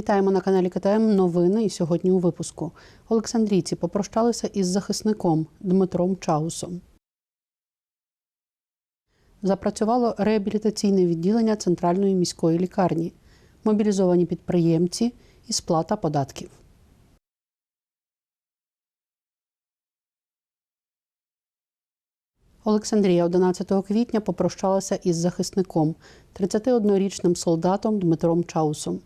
Вітаємо на каналі КТМ. Новини і сьогодні у випуску. Олександрійці попрощалися із захисником Дмитром Чаусом. Запрацювало реабілітаційне відділення центральної міської лікарні, мобілізовані підприємці і сплата податків. Олександрія 11 квітня попрощалася із захисником, 31-річним солдатом Дмитром Чаусом.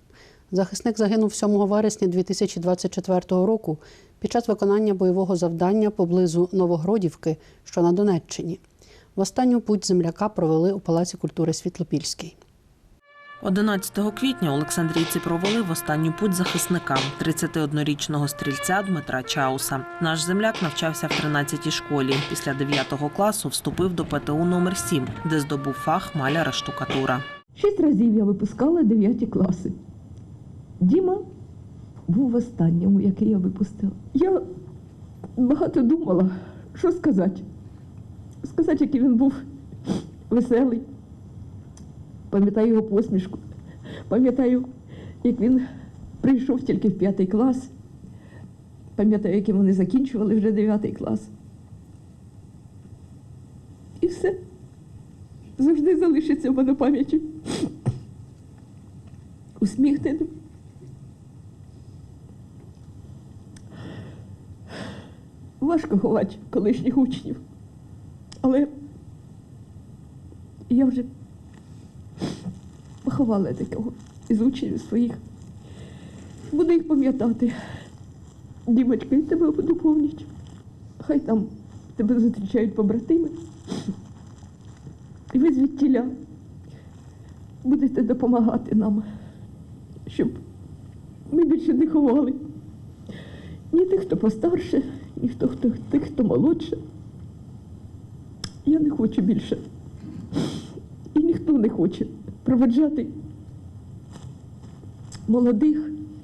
Захисник загинув 7 вересня 2024 року під час виконання бойового завдання поблизу Новогродівки, що на Донеччині. В останню путь земляка провели у Палаці культури Світлопільський. 11 квітня Олександрійці провели в останню путь захисника 31-річного стрільця Дмитра Чауса. Наш земляк навчався в 13-й школі. Після 9 класу вступив до ПТУ номер 7 де здобув фах маляра штукатура. Шість разів я випускала дев'яті класи. Діма був в останньому, який я випустила. Я багато думала, що сказати. Сказати, який він був веселий. Пам'ятаю його посмішку. Пам'ятаю, як він прийшов тільки в п'ятий клас. Пам'ятаю, яким вони закінчували вже дев'ятий клас. І все завжди залишиться в мене пам'яті. Усміхненим. Важко ховати колишніх учнів. Але я вже поховала такого із учнів своїх. Буду їх пам'ятати. Дімочка, я тебе буду помнити. Хай там тебе зустрічають побратими. І ви звідтіля будете допомагати нам, щоб ми більше не ховали. Ні тих, хто постарше, ні хто, хто, тих, хто молодше. Я не хочу більше. І ніхто не хоче проведжати молодих,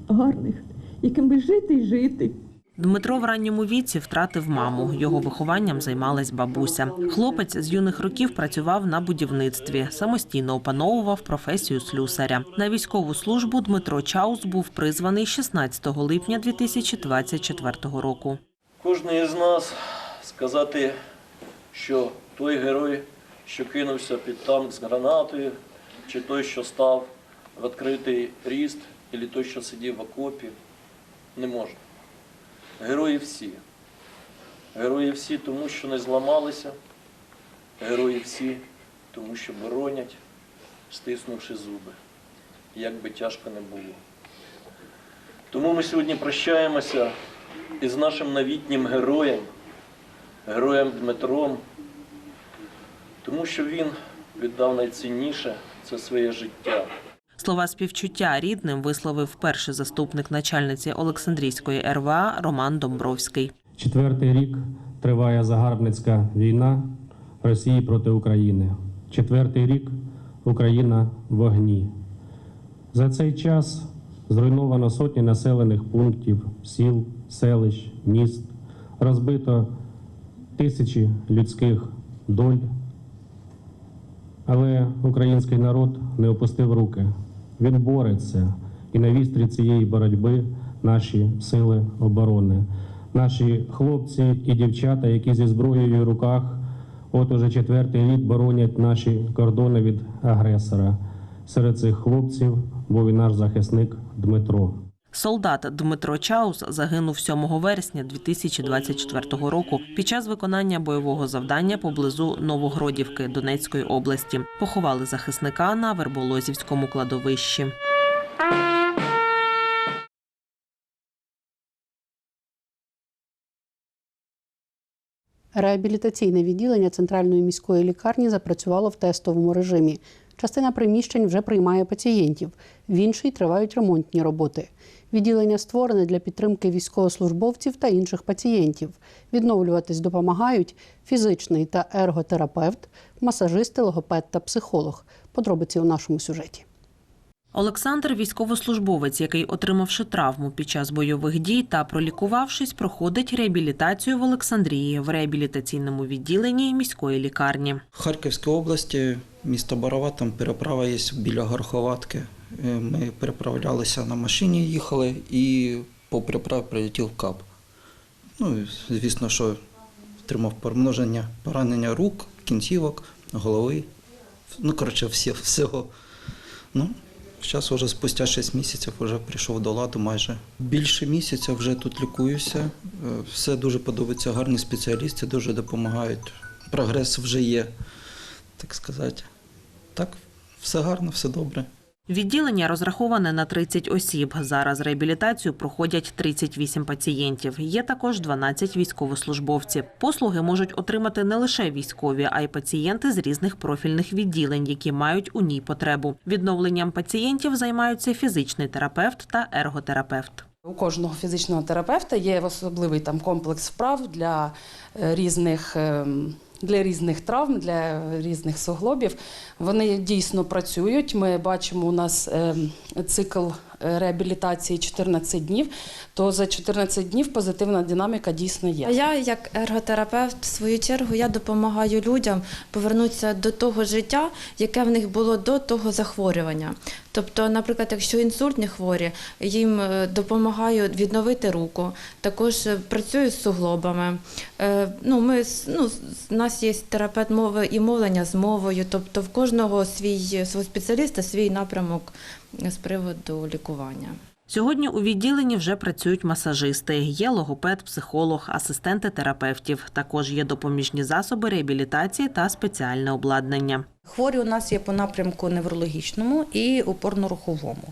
гарних, яким би жити і жити. Дмитро в ранньому віці втратив маму. Його вихованням займалась бабуся. Хлопець з юних років працював на будівництві, самостійно опановував професію слюсаря. На військову службу Дмитро Чаус був призваний 16 липня 2024 року. Кожний із нас сказати, що той герой, що кинувся під танк з гранатою, чи той, що став в відкритий ріст, або той, що сидів в окопі, не можна. Герої всі. Герої всі, тому що не зламалися. Герої всі, тому що боронять, стиснувши зуби, як би тяжко не було. Тому ми сьогодні прощаємося із нашим новітнім героєм, героєм Дмитром, тому що він віддав найцінніше це своє життя. Слова співчуття рідним висловив перший заступник начальниці Олександрійської РВА Роман Домбровський. Четвертий рік триває загарбницька війна Росії проти України. Четвертий рік Україна в вогні. За цей час зруйновано сотні населених пунктів, сіл, селищ, міст, розбито тисячі людських доль. Але український народ не опустив руки. Він бореться, і на вістрі цієї боротьби наші сили оборони, наші хлопці і дівчата, які зі зброєю в руках, от уже четвертий рік боронять наші кордони від агресора. Серед цих хлопців був і наш захисник Дмитро. Солдат Дмитро Чаус загинув 7 вересня 2024 року під час виконання бойового завдання поблизу Новогродівки Донецької області. Поховали захисника на Верболозівському кладовищі. Реабілітаційне відділення центральної міської лікарні запрацювало в тестовому режимі. Частина приміщень вже приймає пацієнтів, в іншій тривають ремонтні роботи. Відділення створене для підтримки військовослужбовців та інших пацієнтів. Відновлюватись допомагають фізичний та ерготерапевт, масажисти, логопед та психолог. Подробиці у нашому сюжеті. Олександр військовослужбовець, який, отримавши травму під час бойових дій та пролікувавшись, проходить реабілітацію в Олександрії в реабілітаційному відділенні міської лікарні. В Харківській області, місто Барова, там переправа є біля Горховатки. Е, Ми переправлялися на машині, їхали і по переправі прилетів кап. Ну, звісно, що отримав помноження поранення рук, кінцівок, голови. Ну, коротше, всі, всього. Ну, зараз вже спустя 6 місяців вже прийшов до ладу майже. Більше місяця вже тут лікуюся. Е, Все дуже подобається, гарні спеціалісти дуже допомагають. Прогрес вже є, так сказати. Так, все гарно, все добре. Відділення розраховане на 30 осіб. Зараз реабілітацію проходять 38 пацієнтів. Є також 12 військовослужбовців. Послуги можуть отримати не лише військові, а й пацієнти з різних профільних відділень, які мають у ній потребу. Відновленням пацієнтів займаються фізичний терапевт та ерготерапевт. У кожного фізичного терапевта є особливий там комплекс вправ для е, різних. Для різних травм, для різних суглобів вони дійсно працюють. Ми бачимо, у нас ем, цикл е, реабілітації 14 днів. То за 14 днів позитивна динаміка дійсно є. Я, як ерготерапевт, в свою чергу, я допомагаю людям повернутися до того життя, яке в них було до того захворювання. Тобто, наприклад, якщо інсультні хворі, їм е, допомагаю відновити руку, також е, працюю з суглобами. Е, Ну, ми, ну, у нас є терапевт мови і мовлення з мовою, тобто в кожного свій свого спеціаліста свій напрямок з приводу лікування. Сьогодні у відділенні вже працюють масажисти, є логопед, психолог, асистенти терапевтів. Також є допоміжні засоби реабілітації та спеціальне обладнання. Хворі у нас є по напрямку неврологічному і опорно-руховому.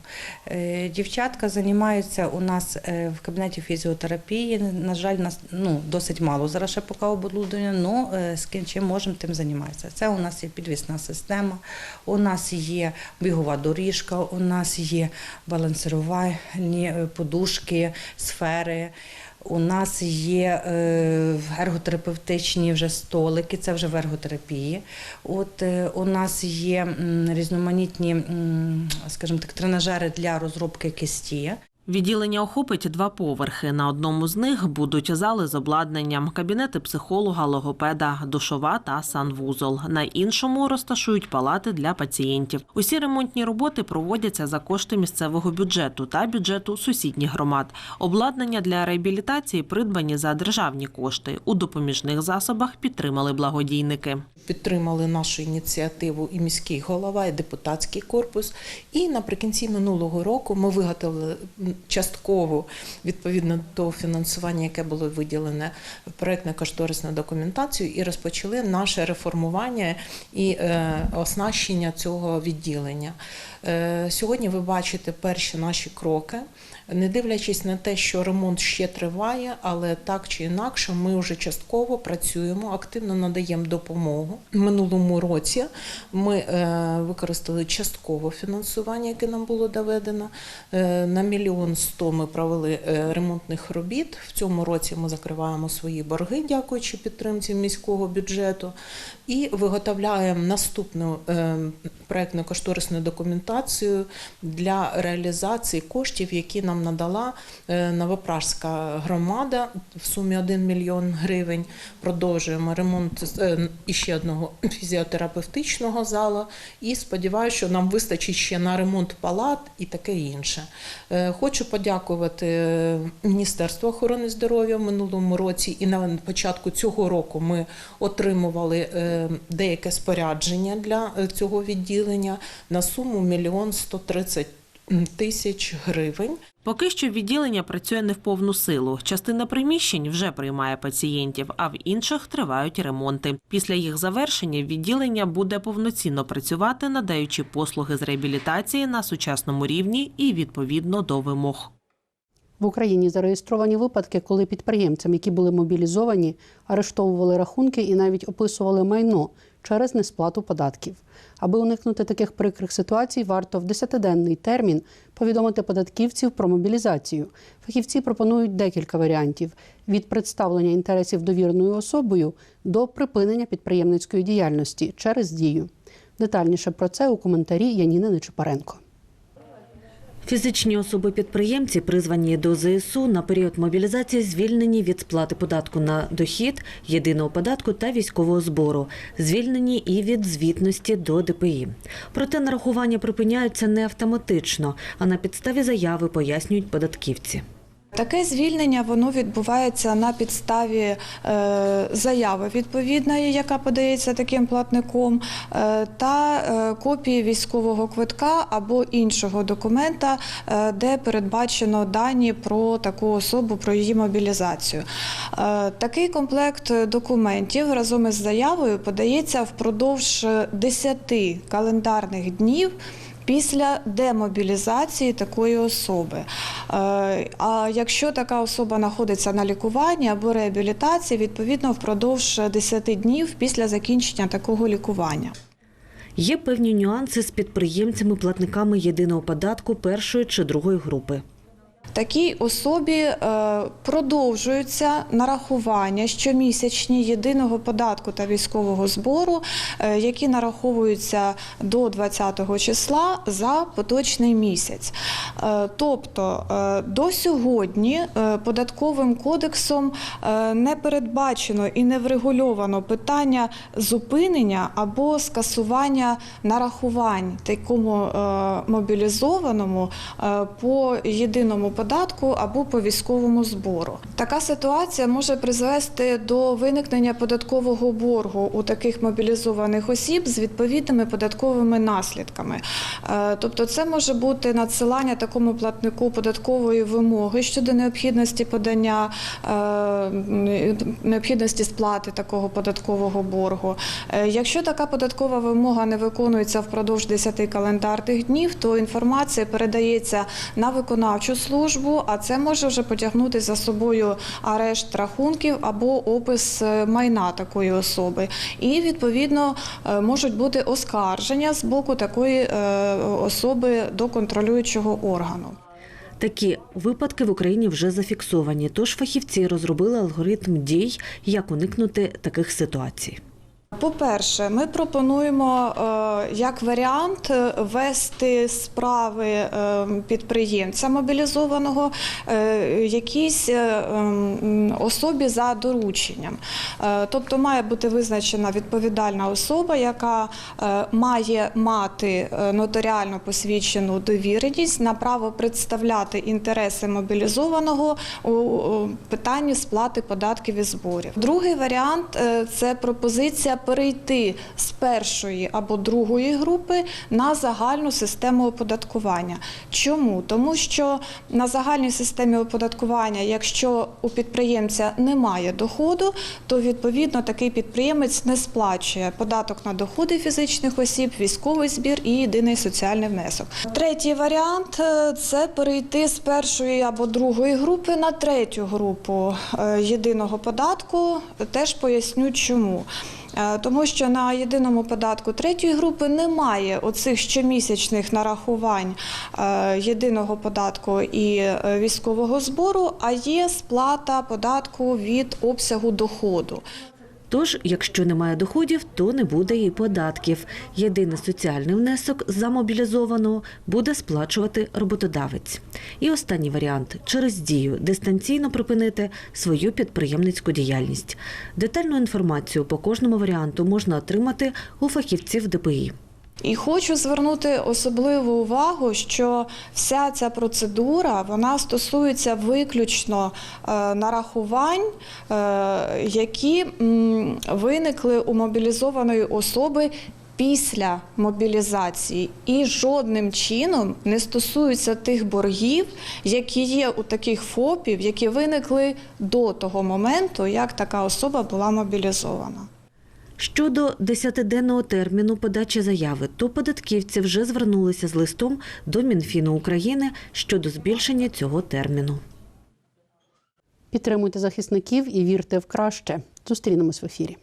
Е, Дівчатка займаються у нас е, в кабінеті фізіотерапії. На жаль, нас ну, досить мало зараз ще поки оборудовання, але з ким чим можемо, тим займаємося. Це у нас є підвісна система, у нас є бігова доріжка, у нас є балансирувальні е, подушки, сфери. У нас є е, ерготерапевтичні вже столики, це вже в ерготерапії. От е, у нас є різноманітні, скажімо так, тренажери для розробки кисті. Відділення охопить два поверхи. На одному з них будуть зали з обладнанням, кабінети психолога, логопеда, душова та санвузол. На іншому розташують палати для пацієнтів. Усі ремонтні роботи проводяться за кошти місцевого бюджету та бюджету сусідніх громад. Обладнання для реабілітації придбані за державні кошти. У допоміжних засобах підтримали благодійники. Підтримали нашу ініціативу і міський голова, і депутатський корпус. І наприкінці минулого року ми виготовили частково відповідно до фінансування, яке було виділене проєктно-кошторисну документацію, і розпочали наше реформування і е, оснащення цього відділення. Е, сьогодні ви бачите перші наші кроки. Не дивлячись на те, що ремонт ще триває, але так чи інакше, ми вже частково працюємо, активно надаємо допомогу. Минулому році ми е, використали частково фінансування, яке нам було доведено. Е, на мільйон сто ми провели е, ремонтних робіт. В цьому році ми закриваємо свої борги, дякуючи підтримці міського бюджету, і виготовляємо наступну е, проєктно-кошторисну документацію для реалізації коштів, які нам надала е, Новопражська громада в сумі 1 мільйон гривень. Продовжуємо ремонт е, іще одного фізіотерапевтичного залу. І сподіваюся, що нам вистачить ще на ремонт палат і таке інше. Е, Хочу подякувати Міністерству охорони здоров'я в минулому році і на початку цього року ми отримували деяке спорядження для цього відділення на суму мільйон 130 тисяч гривень. Поки що відділення працює не в повну силу. Частина приміщень вже приймає пацієнтів, а в інших тривають ремонти. Після їх завершення відділення буде повноцінно працювати, надаючи послуги з реабілітації на сучасному рівні і відповідно до вимог. В Україні зареєстровані випадки, коли підприємцям, які були мобілізовані, арештовували рахунки і навіть описували майно через несплату податків. Аби уникнути таких прикрих ситуацій, варто в 10-денний термін повідомити податківців про мобілізацію. Фахівці пропонують декілька варіантів: від представлення інтересів довіреною особою до припинення підприємницької діяльності через дію. Детальніше про це у коментарі Яніни Нечипаренко. Фізичні особи-підприємці, призвані до ЗСУ, на період мобілізації звільнені від сплати податку на дохід, єдиного податку та військового збору, звільнені і від звітності до ДПІ. Проте нарахування припиняються не автоматично, а на підставі заяви пояснюють податківці. Таке звільнення воно відбувається на підставі е, заяви відповідної, яка подається таким платником, е, та е, копії військового квитка або іншого документа, де передбачено дані про таку особу, про її мобілізацію. Такий комплект документів разом із заявою подається впродовж 10 календарних днів після демобілізації такої особи. Е, А якщо така особа знаходиться на лікуванні або реабілітації, відповідно впродовж 10 днів після закінчення такого лікування. Є певні нюанси з підприємцями-платниками єдиного податку першої чи другої групи. Такій особі е, продовжуються нарахування щомісячні єдиного податку та військового збору, е, які нараховуються до 20-го числа за поточний місяць. Е, Тобто до сьогодні податковим кодексом не передбачено і не врегульовано питання зупинення або скасування нарахувань такому мобілізованому по єдиному податку або по військовому збору. Така ситуація може призвести до виникнення податкового боргу у таких мобілізованих осіб з відповідними податковими наслідками. Е, Тобто, це може бути надсилання такому платнику податкової вимоги щодо необхідності подання е, необхідності сплати такого податкового боргу. Е, Якщо така податкова вимога не виконується впродовж 10 календарних днів, то інформація передається на виконавчу службу, а це може вже потягнути за собою арешт рахунків або опис е, майна такої особи. І відповідно е, можуть бути оскарження з боку такої е, особи до контролюючого органу. Такі випадки в Україні вже зафіксовані, тож фахівці розробили алгоритм дій, як уникнути таких ситуацій. По-перше, ми пропонуємо е, як варіант е, вести справи е, підприємця мобілізованого якійсь особі за дорученням. Тобто має бути визначена відповідальна особа, яка має мати нотаріально посвідчену довіреність на право представляти інтереси мобілізованого у питанні сплати податків і зборів. Другий варіант це пропозиція перейти з першої або другої групи на загальну систему оподаткування. Чому? Тому що на загальній системі оподаткування, якщо у підприємця немає доходу, то відповідно такий підприємець не сплачує податок на доходи фізичних осіб, військовий збір і єдиний соціальний внесок. Третій варіант це перейти з першої або другої групи на третю групу е, єдиного податку. Теж поясню чому. Е, Тому що на єдиному податку третьої групи немає оцих щомісячних нарахувань е, єдиного податку і е, військового збору, а є сплата податку від обсягу доходу. Тож, якщо немає доходів, то не буде і податків. Єдиний соціальний внесок за мобілізованого буде сплачувати роботодавець. І останній варіант через дію дистанційно припинити свою підприємницьку діяльність. Детальну інформацію по кожному варіанту можна отримати у фахівців ДПІ. І хочу звернути особливу увагу, що вся ця процедура вона стосується виключно е, нарахувань, е, які виникли у мобілізованої особи. Після мобілізації і жодним чином не стосуються тих боргів, які є у таких ФОПів, які виникли до того моменту, як така особа була мобілізована. Щодо 10-денного терміну подачі заяви, то податківці вже звернулися з листом до Мінфіну України щодо збільшення цього терміну. Підтримуйте захисників і вірте в краще. Зустрінемось в ефірі.